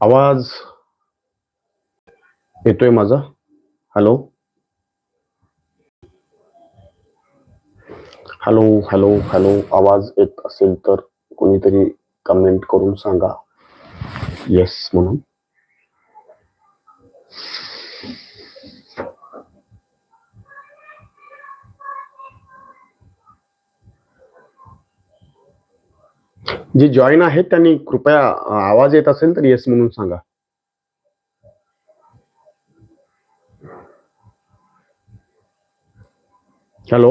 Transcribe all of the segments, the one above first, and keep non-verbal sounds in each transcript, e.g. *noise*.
आवाज येतोय माझा? हॅलो हॅलो हॅलो हॅलो आवाज येत असेल तर कोणीतरी कमेंट करून सांगा. येस म्हणून. जे जॉईन आहेत त्यांनी कृपया आवाज येत असेल तर येस म्हणून सांगा. हॅलो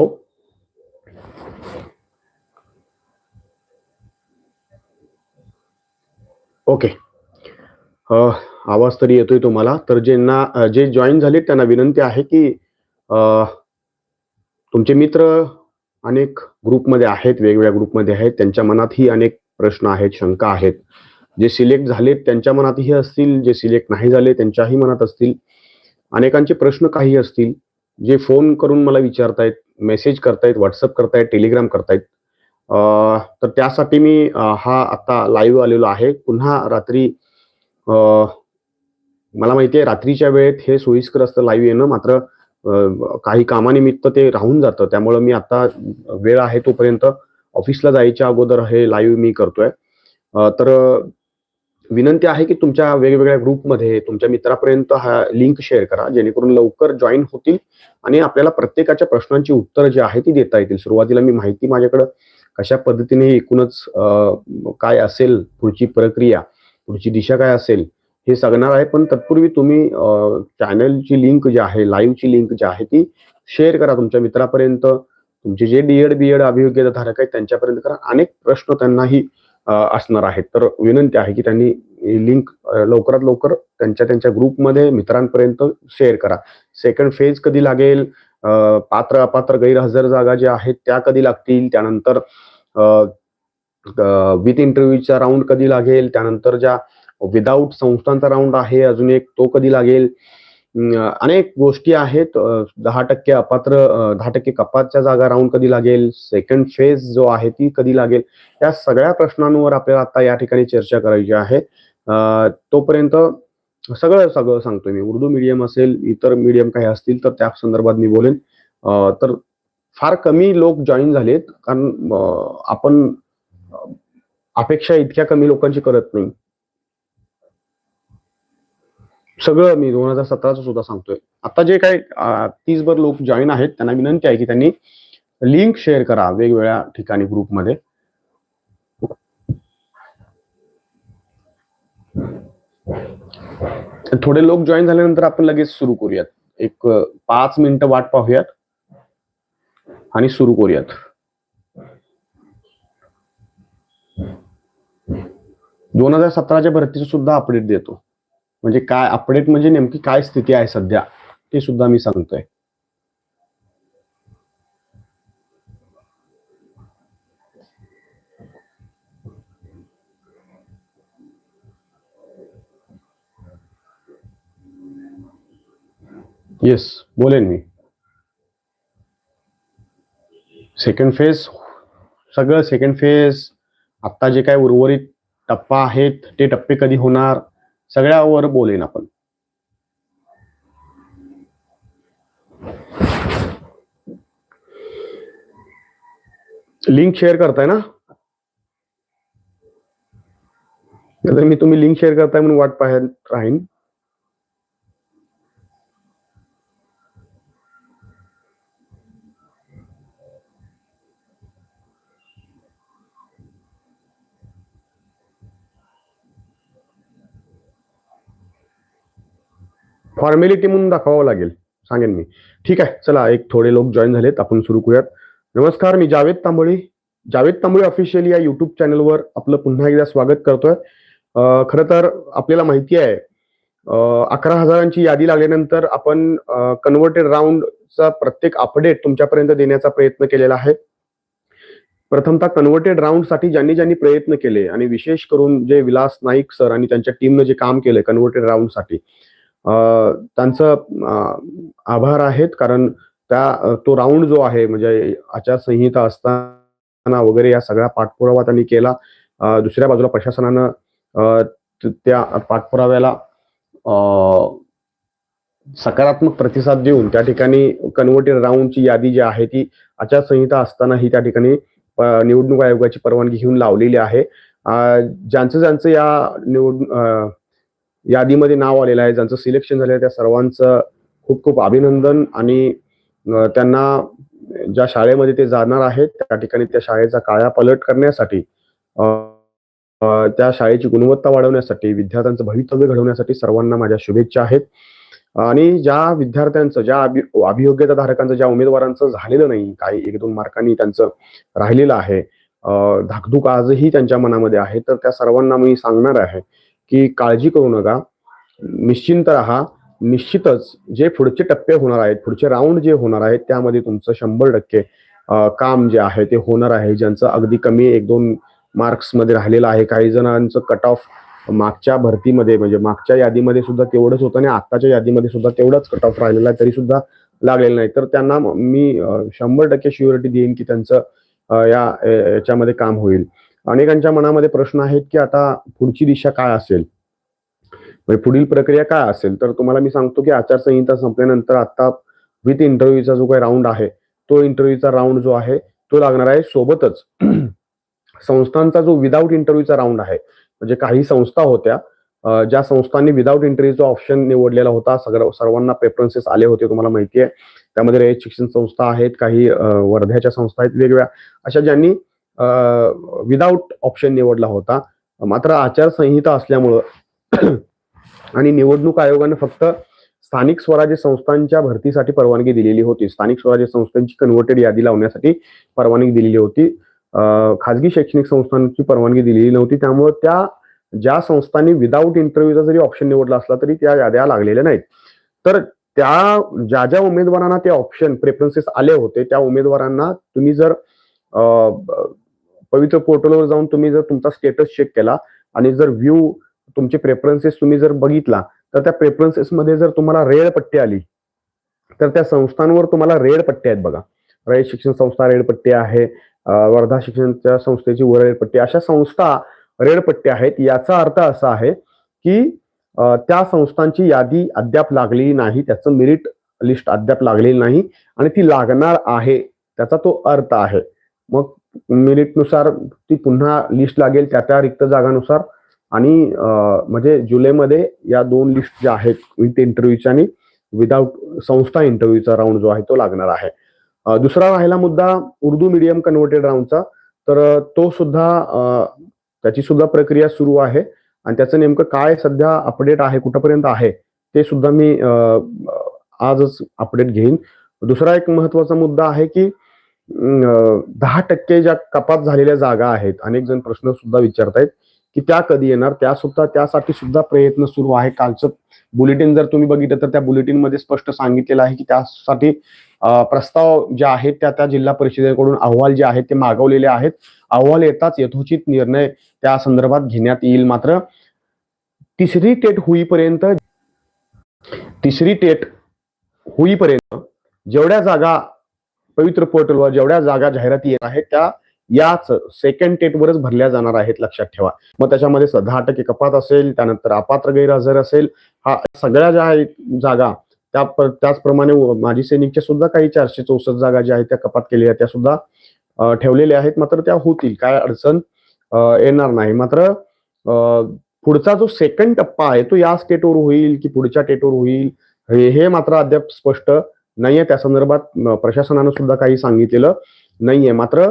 ओके आवाज तरी येतोय तुम्हाला. तर ज्यांना जे जॉईन झाले त्यांना विनंती आहे की तुमचे मित्र अनेक ग्रुपमध्ये आहेत वेगवेगळ्या ग्रुपमध्ये आहेत. त्यांच्या मनातही अनेक प्रश्न आहेत शंका आहेत. जे सिलेक्ट झालेत त्यांच्या मनातही असतील. जे सिलेक्ट नाही झाले त्यांच्याही मनात असतील. अनेकांचे प्रश्न काही असतील. जे फोन करून मला विचारतायत मेसेज करतायत व्हॉट्सअप करतायत टेलिग्राम करतायत. तर त्यासाठी मी हा आता लाईव्ह आलेलो आहे. पुन्हा रात्री मला माहिती आहे रात्रीच्या वेळेत हे सोयीस्कर असतं लाईव्ह येणं. मात्र काही कामानिमित्त ते राहून जातं. त्यामुळं मी आता वेळ आहे तोपर्यंत ऑफिसला जायच्या अगोदर हे लाईव्ह मी करतोय. तर विनंती आहे की तुमच्या वेगवेगळ्या ग्रुपमध्ये तुमच्या मित्रापर्यंत हा लिंक शेअर करा. जेणेकरून लवकर जॉईन होतील आणि आपल्याला प्रत्येकाच्या प्रश्नांची उत्तरं जी आहे ती देता येतील. सुरुवातीला मी माहिती माझ्याकडं कशा पद्धतीने एकूणच काय असेल पुढची प्रक्रिया पुढची दिशा काय असेल हे सांगणार आहे. पण तत्पूर्वी तुम्ही चॅनलची लिंक जी आहे लाईव्हची लिंक जी आहे ती शेअर करा तुमच्या मित्रापर्यंत. तुमचे जे डीएड बीएड अभियोग्यता धारक आहेत त्यांच्यापर्यंत करा. अनेक प्रश्न त्यांनाही असणार आहेत. तर विनंती आहे की त्यांनी लिंक लवकरात लवकर त्यांच्या त्यांच्या ग्रुपमध्ये मित्रांपर्यंत शेअर करा. सेकंड फेज कधी लागेल? पात्र अपात्र गैरहजर जागा ज्या आहेत त्या कधी लागतील? त्यानंतर विथ इंटरव्ह्यूचा राऊंड कधी लागेल? त्यानंतर ज्या विदाऊट संस्थांचा राऊंड आहे अजून एक तो कधी लागेल? अनेक गोष्टी आहेत. दहा टक्के अपात्र दहा टक्के कपातच्या जागा राऊंड कधी लागेल? सेकंड फेज जो आहे ती कधी लागेल? या सगळ्या प्रश्नांवर आपल्याला आता या ठिकाणी चर्चा करायची आहे. तोपर्यंत सगळं सगळं सांगतोय मी. उर्दू मीडियम असेल इतर मीडियम काही असतील तर त्या संदर्भात मी बोलेन. तर फार कमी लोक जॉईन झालेत. कारण आपण अपेक्षा इतक्या कमी लोकांची करत नाही. सगळं मी दोन हजार सतराचं सुद्धा सांगतोय. आता जे काही तीसभर लोक जॉईन आहेत त्यांना विनंती आहे की त्यांनी लिंक शेअर करा वेगवेगळ्या ठिकाणी ग्रुपमध्ये थोडे लोक जॉईन झाल्यानंतर आपण लगेच सुरू करूयात. एक पाच मिनिटं वाट पाहूयात आणि सुरू करूयात. दोन हजार सतराच्या भरतीचं सुद्धा अपडेट देतो. म्हणजे काय अपडेट म्हणजे नेमकी काय स्थिती आहे सध्या? ते सुद्धा मी सांगतोय. येस बोलेन मी. सेकंड फेज सगळं सेकंड फेज आता जे काय उर्वरित टप्पा आहेत ते टप्पे कधी होणार? सगळ्यावर बोलेन आपण. लिंक शेअर करताय ना? नाहीतर मी तुम्ही लिंक शेअर करताय म्हणून वाट पाहत राहीन. फॉर्मॅलिटी म्हणून दाखवावं लागेल. सांगेन मी. ठीक आहे चला एक थोडे लोक जॉईन झालेत आपण सुरू करूयात. नमस्कार मी जावेद तांबोळी. जावेद तांबोळी ऑफिशियल या युट्यूब चॅनलवर आपलं पुन्हा एकदा स्वागत करतोय. खरं तर आपल्याला माहिती आहे अकरा हजारांची यादी लागल्यानंतर आपण कन्व्हर्टेड राऊंडचा प्रत्येक अपडेट तुमच्यापर्यंत देण्याचा प्रयत्न केलेला आहे. प्रथमतः कन्व्हर्टेड राऊंडसाठी ज्यांनी ज्यांनी प्रयत्न केले आणि विशेष करून जे विलास नाईक सर आणि त्यांच्या टीमनं जे काम केलंय कन्व्हर्टेड राऊंडसाठी त्यांचं आभार आहेत. कारण त्या तो राऊंड जो आहे म्हणजे आचारसंहिता असताना वगैरे या सगळ्या पाठपुरावा त्यांनी केला. दुसऱ्या बाजूला प्रशासनानं त्या पाठपुराव्याला सकारात्मक प्रतिसाद देऊन त्या ठिकाणी कन्व्हर्टेड राऊंडची यादी जी आहे ती आचारसंहिता असताना ही त्या ठिकाणी निवडणूक आयोगाची परवानगी घेऊन लावलेली आहे. ज्यांचं ज्यांचं या निवड यादीमध्ये नाव आलेलं आहे. ज्यांचं सिलेक्शन झालेलं आहे त्या सर्वांचं खूप खूप अभिनंदन आणि त्यांना ज्या शाळेमध्ये ते जाणार आहेत त्या ठिकाणी त्या शाळेचा कायापालट करण्यासाठी त्या शाळेची गुणवत्ता वाढवण्यासाठी विद्यार्थ्यांचं भवितव्य घडवण्यासाठी सर्वांना माझ्या शुभेच्छा आहेत. आणि ज्या विद्यार्थ्यांचं ज्या अभियोग्यता धारकांचं ज्या उमेदवारांचं झालेलं नाही काही एक दोन मार्कांनी त्यांचं राहिलेलं आहे धाकधूक आजही त्यांच्या मनामध्ये आहे तर त्या सर्वांना मी सांगणार आहे की काळजी करू नका. निश्चिंत राहा. निश्चितच जे पुढचे टप्पे होणार आहेत पुढचे राऊंड जे होणार आहेत त्यामध्ये तुमचं शंभर टक्के काम जे आहे ते होणार आहे. ज्यांचं अगदी कमी एक दोन मार्क्समध्ये राहिलेलं आहे. काही जणांचं कट ऑफ मागच्या भरतीमध्ये म्हणजे मागच्या यादीमध्ये सुद्धा तेवढंच होतं आणि आत्ताच्या यादीमध्ये सुद्धा तेवढंच कट ऑफ राहिलेला आहे तरी सुद्धा लागलेलं नाही. तर त्यांना मी शंभर टक्के शुअरिटी देईन की त्यांचं या याच्यामध्ये काम होईल. अनेकांच्या मनामध्ये प्रश्न आहेत की आता पुढची दिशा काय असेल? म्हणजे पुढील प्रक्रिया काय असेल? तर तुम्हाला मी सांगतो की आचारसंहिता संपल्यानंतर आता विथ इंटरव्ह्यूचा जो काही राऊंड आहे तो इंटरव्ह्यूचा राऊंड जो आहे तो लागणार आहे सोबतच. *clears throat* संस्थांचा जो विदाऊट इंटरव्ह्यूचा राऊंड आहे म्हणजे काही संस्था होत्या ज्या संस्थांनी विदाऊट इंटरव्ह्यूचा ऑप्शन निवडलेला होता. सगळं सर्वांना प्रेफरन्सेस आले होते तुम्हाला माहिती आहे त्यामध्ये रयत शिक्षण संस्था आहेत काही वर्ध्याच्या संस्था आहेत वेगवेगळ्या. अशा ज्यांनी विदाऊट ऑप्शन निवडला होता. मात्र आचारसंहिता असल्यामुळं *clears throat* आणि निवडणूक आयोगानं फक्त स्थानिक स्वराज्य संस्थांच्या भरतीसाठी परवानगी दिलेली होती. स्थानिक स्वराज्य संस्थांची कन्व्हर्टेड यादी लावण्यासाठी परवानगी दिलेली होती. खाजगी शैक्षणिक संस्थांची परवानगी दिलेली नव्हती. त्यामुळे त्या ज्या संस्थांनी विदाऊट इंटरव्ह्यूचा जरी ऑप्शन निवडला असला तरी त्या याद्या लागलेल्या नाहीत. तर त्या ज्या ज्या उमेदवारांना ते ऑप्शन प्रेफरन्सेस आले होते त्या उमेदवारांना तुम्ही जर पवित्र पोर्टलवर जाऊन तुम्ही जर तुमचा स्टेटस चेक केला आणि जर व्ह्यू तुमचे प्रेफरन्सेस तुम्ही जर बघितला तर त्या प्रेफरन्सेस मध्ये जर तुम्हाला रेड पट्टी आली तर त्या संस्थांवर तुम्हाला रेड पट्टी आहेत बघा. रयत शिक्षण संस्था रेड पट्टी आहे वर्धा शिक्षणच्या संस्थेची वर रेड पट्टी. अशा संस्था रेड पट्टी आहेत. याचा अर्थ असा आहे की त्या संस्थांची यादी अद्याप लागलेली नाही त्याचं मेरिट लिस्ट अद्याप लागलेली नाही आणि ती लागणार आहे त्याचा तो अर्थ आहे. मग मिनिटनुसार ती पुन्हा लिस्ट लागेल त्या त्या रिक्त जागानुसार. आणि म्हणजे जुलैमध्ये या दोन लिस्ट ज्या आहेत विथ इंटरव्ह्यूच्या आणि विदाऊट संस्था इंटरव्ह्यूचा राऊंड जो आहे तो लागणार आहे. दुसरा राहिला मुद्दा उर्दू मीडियम कन्व्हर्टेड राऊंडचा तर तो सुद्धा त्याची सुद्धा प्रक्रिया सुरू आहे. आणि त्याचं नेमकं काय सध्या अपडेट आहे कुठपर्यंत आहे ते सुद्धा मी आजच अपडेट घेईन. दुसरा एक महत्त्वाचा मुद्दा आहे की दहा टक्के ज्या कपात झालेल्या जागा आहेत अनेक जण प्रश्न सुद्धा विचारतायत की त्या कधी येणार? त्या सुद्धा त्यासाठी सुद्धा प्रयत्न सुरू आहे. कालचं बुलेटिन जर तुम्ही बघितलं तर त्या बुलेटिनमध्ये स्पष्ट सांगितलेलं आहे की त्यासाठी प्रस्ताव जे आहेत त्या त्या जिल्हा परिषदेकडून अहवाल जे आहेत ते मागवलेले आहेत. अहवाल येताच यथोचित निर्णय त्या संदर्भात घेण्यात येईल. मात्र तिसरी टेट होईपर्यंत तिसरी टेट होईपर्यंत जेवढ्या जागा पवित्र पोर्टलवर जेवढ्या जागा जाहिराती येत आहेत त्या याच सेकंड टेटवरच भरल्या जाणार आहेत लक्षात ठेवा. मग त्याच्यामध्ये दहा टक्के कपात असेल त्यानंतर अपात्र गैरहजर असेल हा सगळ्या ज्या आहेत जागा त्या त्याचप्रमाणे माजी सैनिकच्या सुद्धा काही चारशे चौसष्ट जागा ज्या आहेत त्या कपात केलेल्या त्या सुद्धा ठेवलेल्या आहेत. मात्र त्या होतील काय अडचण येणार नाही. मात्र पुढचा जो सेकंड टप्पा आहे तो या स्टेटवर होईल की पुढच्या टेटवर होईल? हे हे मात्र अद्याप स्पष्ट नाहीये त्या संदर्भात प्रशासनानं सुद्धा काही सांगितलेलं नाहीये. मात्र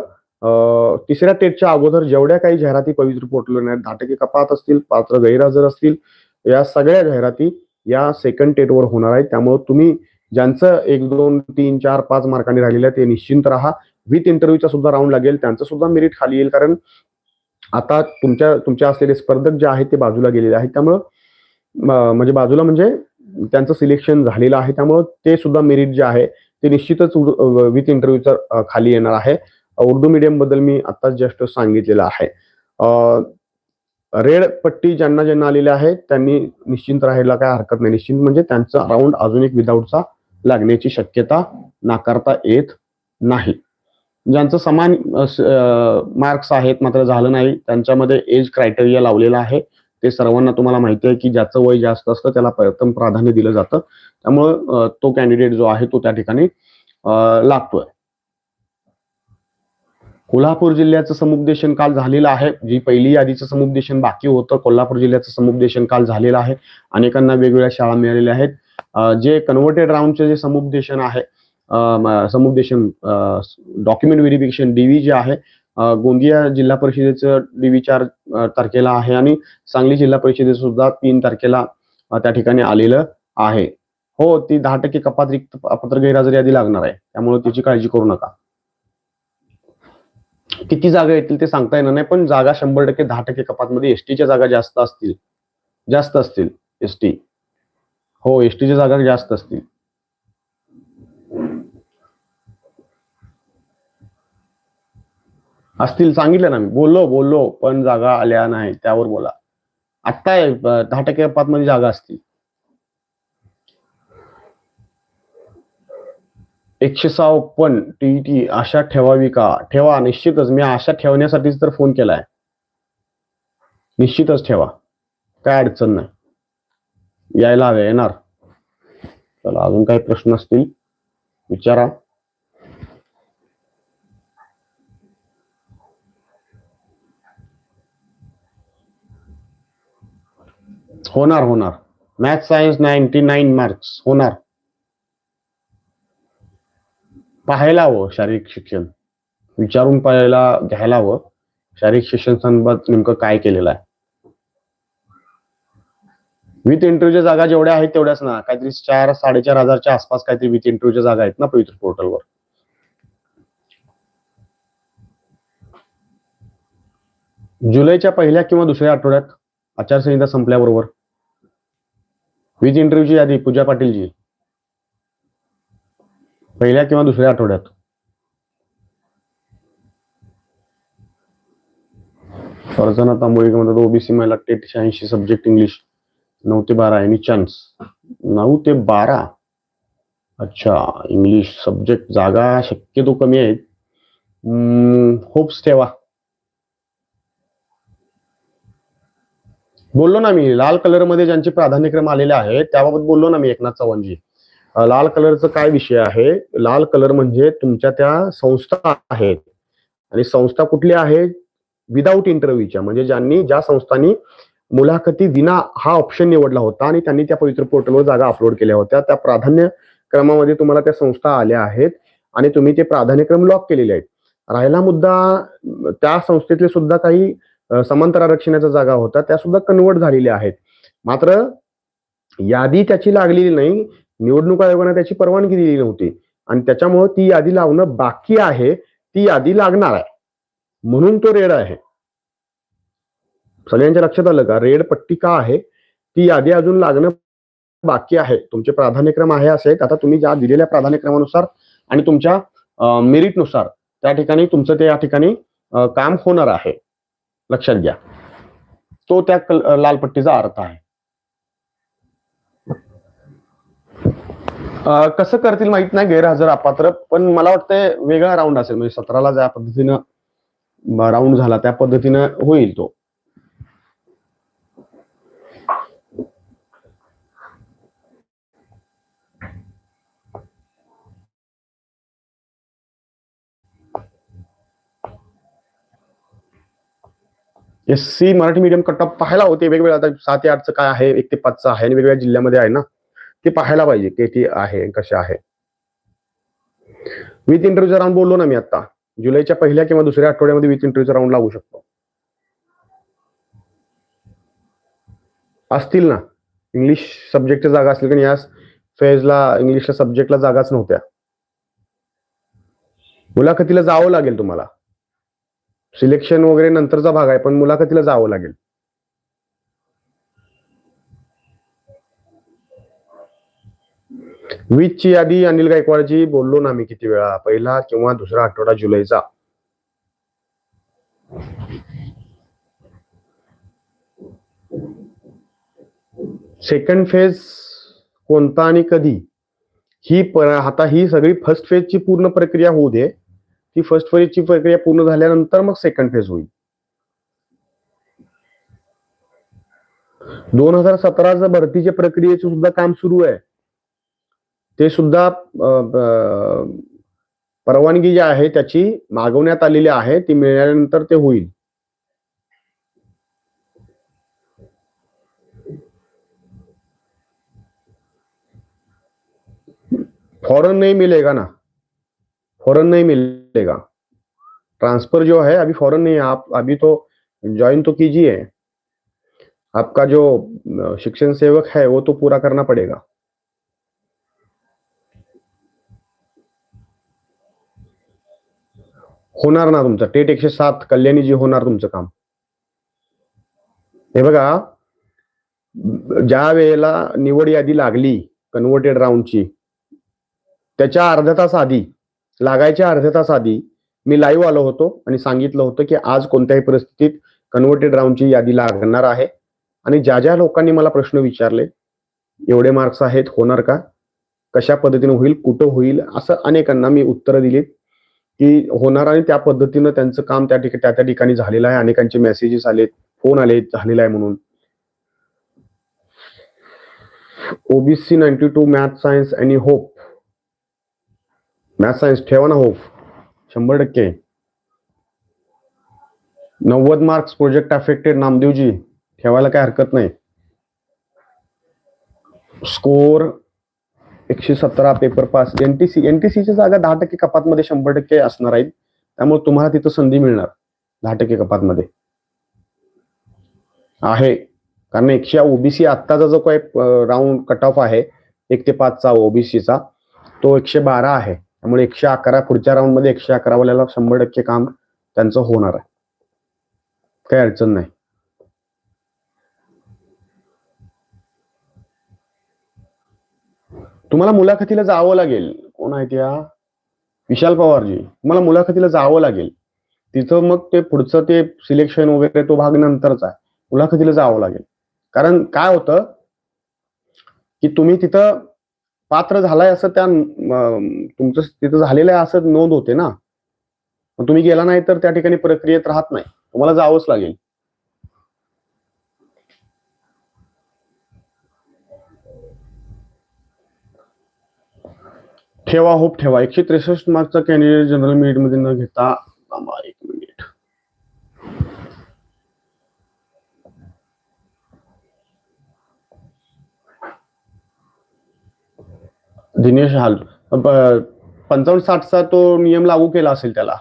तिसऱ्या टेटच्या अगोदर जेवढ्या काही जाहिराती पवित्र पोर्टलवर आहेत धाटके कपात असतील पात्र गैरहजर असतील या सगळ्या जाहिराती या सेकंड टेटवर होणार आहेत. त्यामुळे तुम्ही ज्यांचं एक दोन तीन चार पाच मार्कांनी राहिलेलं ते निश्चिंत राहा. विथ इंटरव्ह्यूचा सुद्धा राऊंड लागेल. त्यांचं सुद्धा मेरिट खाली येईल कारण आता तुमच्या तुमच्या असलेले स्पर्धक जे आहेत ते बाजूला गेलेले आहेत. त्यामुळं म्हणजे बाजूला म्हणजे त्यांचं सिलेक्शन झालेलं आहे. त्यामुळं ते सुद्धा मेरिट जे आहे ते निश्चितच विथ इंटरव्ह्यूचा खाली येणार आहे. उर्दू मीडियमबद्दल मी आताच जस्ट सांगितलेलं आहे. रेड पट्टी ज्यांना ज्यांना आलेल्या आहे त्यांनी निश्चिंत राहायला काय हरकत नाही. निश्चिंत म्हणजे त्यांचा राऊंड अजून एक विदाऊटचा लागण्याची शक्यता नाकारता येत नाही. ज्यांचं समान मार्क्स आहेत मात्र झालं नाही त्यांच्यामध्ये एज क्रायटेरिया लावलेला आहे. हे सर्वांना तुम्हाला माहिती आहे की ज्याचं वय जास्त असतं त्याला प्रथम प्राधान्य दिलं जातं. त्यामुळं तो कॅन्डिडेट जो आहे तो त्या ठिकाणी लागतोय. कोल्हापूर जिल्ह्याचं समुपदेशन काल झालेलं आहे. जी पहिली यादीचं समुपदेशन बाकी होतं कोल्हापूर जिल्ह्याचं समुपदेशन काल झालेलं आहे. अनेकांना वेगवेगळ्या शाळा मिळालेल्या आहेत. जे कन्व्हर्टेड राऊंडचे जे समुपदेशन आहे समुपदेशन डॉक्युमेंट व्हेरिफिकेशन डीव्ही जे आहे गोंदिया जिल्हा परिषदेचं डीव्ही चार तारखेला आहे आणि सांगली जिल्हा परिषदेचं सुद्धा तीन तारखेला त्या ठिकाणी आलेलं आहे. हो ती दहा टक्के कपात रिक्त पत्र गैरहजरी यादी लागणार आहे. त्यामुळे त्याची काळजी करू नका. किती जागा येतील ते सांगता येणार नाही पण जागा शंभर टक्के दहा टक्के कपातमध्ये एसटीच्या जागा जास्त असतील. जास्त असतील एसटी हो एसटीच्या जागा जास्त असतील. असतील सांगितलं ना मी. बोललो बोललो पण जागा आल्या नाही त्यावर बोला. आत्ता दहा टक्के कपात मध्ये जागा असतील. एकशे सहा ओपन टीईटी आशा ठेवावी का? ठेवा निश्चितच. मी आशा ठेवण्यासाठीच तर फोन केलाय. निश्चितच ठेवा. काय अडचण नाही. यायला हवे येणार. चला अजून काही प्रश्न असतील विचारा. होणार होणार. Math science ninety nine marks होणार. पाहायला हवं शारीरिक शिक्षण. विचारून पाहायला घ्यायला हवं शारीरिक शिक्षण संदर्भात नेमकं काय केलेलं आहे? विथ इंटरव्ह्यूच्या जागा जेवढ्या आहेत तेवढ्याच ना. काहीतरी चार साडेचार हजारच्या आसपास काहीतरी विथ इंटरव्ह्यूच्या जागा आहेत ना पवित्र पोर्टलवर जुलैच्या पहिल्या किंवा दुसऱ्या आठवड्यात आचारसंहिता संपल्याबरोबर वीज इंटरव्ह्यूची यादी पूजा पाटीलजी. पहिल्या किंवा दुसऱ्या आठवड्यात. फरजाना तांबोळी म्हणतात ओबीसी महिला टेट शहाऐंशी सब्जेक्ट इंग्लिश नऊ ते बारा एनी चान्स नऊ ते बारा. अच्छा इंग्लिश सब्जेक्ट जागा शक्यतो कमी आहेत. होप्स ठेवा. बोललो ना मी लाल कलरमध्ये ज्यांचे प्राधान्यक्रम आलेले आहेत त्याबाबत बोललो ना मी एकनाथ चव्हाणजी. लाल कलरचा काय विषय आहे? लाल कलर म्हणजे तुमच्या त्या संस्था आहेत. आणि संस्था कुठल्या आहेत विदाऊट इंटरव्ह्यूच्या म्हणजे ज्यांनी ज्या संस्थांनी मुलाखती विना हा ऑप्शन निवडला होता आणि त्यांनी त्या पवित्र पोर्टलवर जागा अपलोड केल्या होत्या त्या प्राधान्य क्रमामध्ये तुम्हाला त्या संस्था आल्या आहेत आणि तुम्ही ते प्राधान्यक्रम लॉक केलेले आहेत. राहिला मुद्दा त्या संस्थेतले सुद्धा काही समांतर आरक्षणाच्या जागा होता त्या सुद्धा कन्वर्ट झालेल्या आहेत. मात्र यादी त्याची लागलेली नाही निवडणूक आयोगाने त्याची परवानगी दिली नव्हती. आणि त्याच्यामुळे ती यादी लावणं बाकी आहे ती यादी लागणार आहे. म्हणून तो रेड आहे. सगळ्यांच्या लक्षात आलं का? रेड पट्टी का आहे? ती यादी अजून लागणं बाकी आहे. तुमचे प्राधान्यक्रम आहे असे. आता तुम्ही ज्या दिलेल्या प्राधान्यक्रमानुसार आणि तुमच्या मेरिटनुसार त्या ठिकाणी तुमचं ते या ठिकाणी काम होणार आहे. लक्षात घ्या. तो त्या लाल पट्टीचा अर्थ आहे. कसं करतील माहीत नाही गैरहजर अपात्र पण मला वाटतंय वेगळा राऊंड असेल. म्हणजे सतराला ज्या पद्धतीनं राऊंड झाला त्या पद्धतीनं होईल तो. S C Marathi medium cut off पाहायला होते. वेगवेगळ्या आता सात ते आठचं काय आहे? एक ते पाचचं आहे आणि वेगवेगळ्या जिल्ह्यामध्ये आहे ना? ते पाहायला पाहिजे किती आहे कसे आहे. विथ इंटरव्ह्यूचा राऊंड बोललो ना मी आता. जुलैच्या पहिल्या किंवा दुसऱ्या आठवड्यामध्ये विथ इंटरव्ह्यूचा राऊंड लागू शकतो. असतील ना? इंग्लिश सब्जेक्टच्या जागा असतील कारण या फेजला इंग्लिशच्या सब्जेक्टला जागाच नव्हत्या. मुलाखतीला जावं लागेल तुम्हाला. सिलेक्शन वगैरे नंतरचा भाग आहे पण मुलाखतीला जावं लागेल. वीजची यादी अनिल गायकवाडची बोललो ना मी किती वेळा पहिला किंवा दुसरा आठवडा जुलैचा. सेकंड फेज कोणता आणि कधी? ही आता ही सगळी फर्स्ट फेजची पूर्ण प्रक्रिया होऊ दे. ती फर्स्ट फेजची प्रक्रिया पूर्ण झाल्यानंतर मग सेकंड फेज होईल. दोन हजार सतराच्या भरतीच्या प्रक्रियेचे सुद्धा काम सुरू आहे. ते सुद्धा परवानगी जी आहे त्याची मागवण्यात आलेली आहे ती मिळाल्यानंतर ते होईल. फौरन नहीं मिलेगा ना. फ़ौरन नहीं मिलेगा। ट्रांसफ़र जो है, अभी फॉरन नहीं आप अभी तो ज्वाइन तो कीजिए। आपका जो शिक्षण सेवक है, वो तो पूरा करना पड़ेगा। होणार ना तुमचं. टेट एकशे सात कल्याणी जी होणार तुमचं काम. हे बघा, ज्या वेळेला निवड यादी लागली कन्व्हर्टेड राऊंडची त्याच्या अर्ध्या तास आधी लागायच्या अर्ध्या तास आधी मी लाईव्ह आलो होतो आणि सांगितलं होतं की आज कोणत्याही परिस्थितीत कन्व्हर्टेड राऊंडची यादी लागणार आहे. आणि ज्या ज्या लोकांनी मला प्रश्न विचारले एवढे मार्क्स आहेत होणार का? कशा पद्धतीने होईल कुठं होईल? असं अनेकांना मी उत्तरं दिलीत की होणार आणि त्या पद्धतीनं त्यांचं काम त्या ठिकाणी त्या त्या ठिकाणी झालेलं आहे. अनेकांचे मेसेजेस आलेत फोन आले झालेला आहे म्हणून. OBC ninety two math science आणि होप मॅथ सायन्स ठेवा ना होप. शंभर टक्के. नव्वद मार्क्स प्रोजेक्ट अफेक्टेड नामदेवजी. ठेवायला काय हरकत नाही. स्कोर एकशे सतरा पेपर पास एनटीसी एनटीसीची जागा दहा टक्के कपातमध्ये शंभर टक्के असणार आहेत. त्यामुळे तुम्हाला तिथं संधी मिळणार. दहा टक्के कपातमध्ये. आहे. कारण एकशे ओबीसी आत्ताचा जो काही राऊंड कट ऑफ आहे एक ते पाचचा ओबीसीचा तो एकशे बारा आहे. त्यामुळे एकशे अकरा पुढच्या राऊंडमध्ये एकशे अकरा वाल्याला शंभर टक्के काम त्यांचं होणार आहे. काही अडचण नाही. तुम्हाला मुलाखतीला जावं लागेल. कोण आहे त्या? विशाल पवारजी. तुम्हाला मुलाखतीला जावं लागेल. तिथं मग ते पुढचं ते सिलेक्शन वगैरे तो भाग नंतरचा आहे. मुलाखतीला जावं लागेल. कारण काय होतं? की तुम्ही तिथं पात्र झालाय असं त्या तुमचं तिथं झालेलं आहे असं नोंद होते ना? तुम्ही गेला नाही तर त्या ठिकाणी प्रक्रियेत राहत नाही. तुम्हाला जावंच लागेल. ठेवा होप ठेवा. एकशे त्रेसष्ट मार्कचा कॅन्डिडेट जनरल मेरिटमध्ये न घेता थांबा एक मिनिट दिनेश हाल पंचावन्न साठचा तो नियम लागू केला असेल त्याला.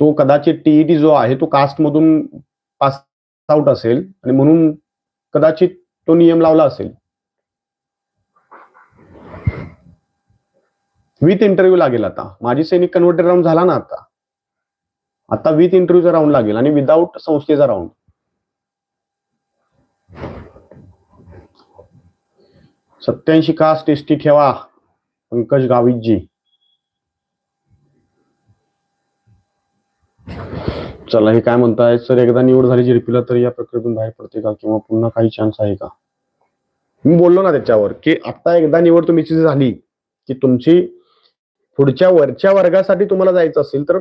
तो कदाचित टीईटी जो आहे तो कास्ट मधून पास आउट असेल आणि म्हणून कदाचित तो नियम लावला असेल. विथ इंटरव्ह्यू लागेल आता. माझी सैनिक कन्व्हर्टर राऊंड झाला ना आता. आता विथ इंटरव्ह्यूचा राऊंड लागेल आणि विदाऊट संस्थेचा राऊंड सत्याऐंशी कास्ट एस टी ठेवा पंकज गावितजी. चला हे काय म्हणताय सर एकदा निवड झाली जिरपीला तर या प्रक्रियेतून बाहेर पडते का? किंवा पुन्हा काही चान्स आहे का? मी बोललो ना त्याच्यावर की आता एकदा निवड तुमची झाली की तुमची पुढच्या वरच्या वर्गासाठी तुम्हाला जायचं असेल तर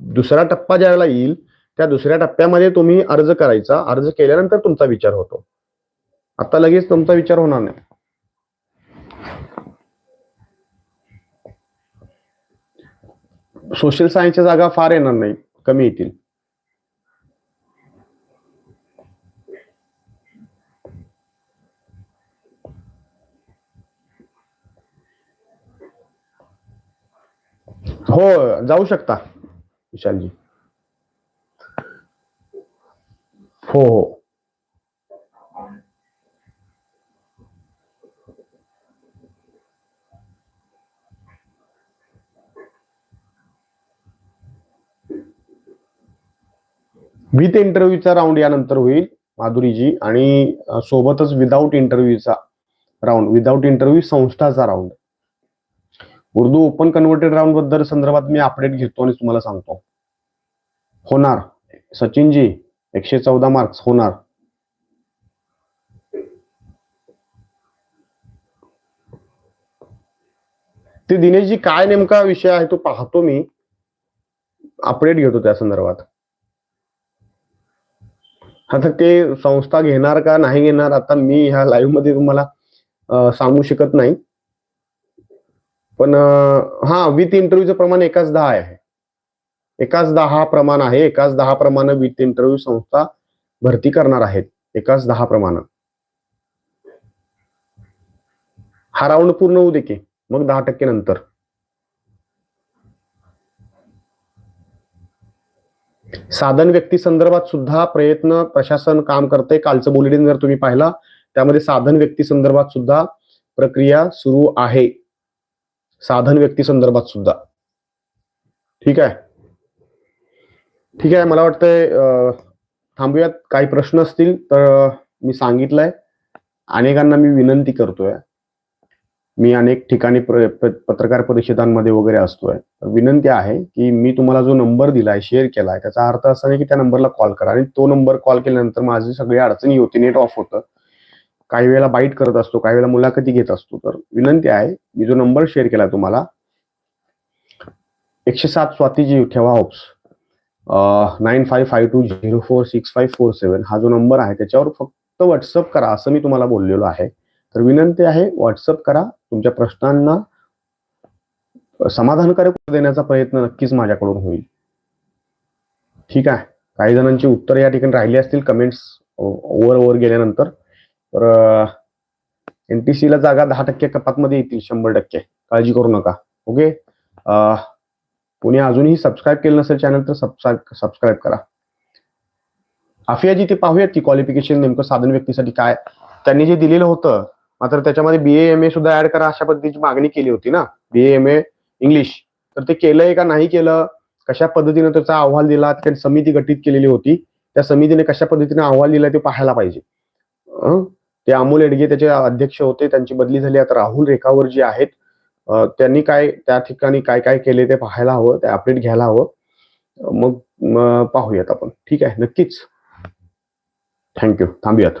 दुसरा टप्पा ज्यावेळेला येईल त्या दुसऱ्या टप्प्यामध्ये तुम्ही अर्ज करायचा. अर्ज केल्यानंतर तुमचा विचार होतो. आता लगेच तुमचा विचार होणार नाही. सोशल सायन्सच्या जागा फार येणार नाही कमी येतील. हो जाऊ शकता विशालजी. हो हो. विथ इंटरव्ह्यूचा राऊंड यानंतर होईल माधुरीजी. आणि सोबतच विदाऊट इंटरव्ह्यूचा राऊंड विदाऊट इंटरव्ह्यू संस्थाचा राऊंड. उर्दू ओपन कन्व्हर्टेड राऊंडबद्दल संदर्भात मी अपडेट घेतो आणि तुम्हाला सांगतो. होणार. सचिनजी एकशे चौदा मार्क्स होणार. ते दिनेशजी काय नेमका विषय आहे तो पाहतो मी. अपडेट घेतो त्या संदर्भात. आता ते संस्था घेणार का नाही घेणार आता मी ह्या लाईव्हमध्ये तुम्हाला सांगू शकत नाही. पण हा विथ इंटरव्ह्यूचं प्रमाण एकाच दहा आहे. एकाच दहा प्रमाण आहे एकाच दहा प्रमाण विथ इंटरव्ह्यू संस्था भरती करणार आहेत. एकाच दहा प्रमाण. हा राऊंड पूर्ण होऊ दे की मग दहा टक्के नंतर. साधन व्यक्ती संदर्भात सुद्धा प्रयत्न प्रशासन काम करते कालचं बुलेटिन जर तुम्ही पाहिला त्यामध्ये साधन व्यक्ती संदर्भात सुद्धा प्रक्रिया सुरू आहे. साधन व्यक्ती संदर्भात सुद्धा. ठीक आहे? ठीक आहे मला वाटतंय थांबूयात. काही प्रश्न असतील तर मी सांगितलंय. अनेकांना मी विनंती करतोय. मी अनेक ठिकाणी पत्रकार परिषदांमध्ये वगैरे असतोय. विनंती आहे की मी तुम्हाला जो नंबर दिलाय शेअर केलाय त्याचा अर्थ असा नाही की त्या नंबरला कॉल करा. आणि तो नंबर कॉल केल्यानंतर माझी सगळी अडचणी होती नेट ऑफ होतं. काही वेळेला बाईट करत असतो काही वेळेला मुलाखती घेत असतो. तर विनंती आहे मी जो नंबर शेअर केलाय तुम्हाला एकशे सात स्वातीजी ठेवा ops. Nine five five two zero four six five four seven हा जो नंबर आहे त्याच्यावर फक्त व्हॉट्सअप करा असं मी तुम्हाला बोललेलो आहे. तर विनंती आहे व्हॉट्सअप करा. तुमच्या प्रश्नांना समाधानकारक देण्याचा प्रयत्न नक्कीच माझ्याकडून होईल. ठीक आहे. काही जणांची उत्तर या ठिकाणी राहिली असतील कमेंट्स ओव्हर ओव्हर गेल्यानंतर. तर एनटीसी ला जागा दहा टक्के कपातमध्ये येतील शंभर टक्के. काळजी करू नका. ओके कोणी अजूनही सबस्क्राईब केलं नसेल चॅनल तर सबस्क्राईब सबस्क्राईब करा. आफियाजी ते पाहूयात की क्वालिफिकेशन नेमकं साधन व्यक्तीसाठी काय? त्यांनी जे दिलेलं होतं मात्र त्याच्यामध्ये बी एम ए सुद्धा ऍड करा अशा पद्धतीची मागणी केली होती ना? बी एम ए इंग्लिश तर ते केलंय का नाही केलं? कशा पद्धतीने त्याचा अहवाल दिला? त्यांनी समिती गठीत केलेली होती. त्या समितीने कशा पद्धतीने अहवाल दिला ते पाहायला पाहिजे. ते अमोल एडगे त्याचे अध्यक्ष होते. त्यांची बदली झाली. आता राहुल रेखावर जी आहेत त्यांनी काय त्या ठिकाणी काय काय केले ते पाहायला हवं. ते अपडेट घ्यायला हवं. मग पाहूयात आपण. ठीक आहे? नक्कीच. थँक्यू थांबूयात.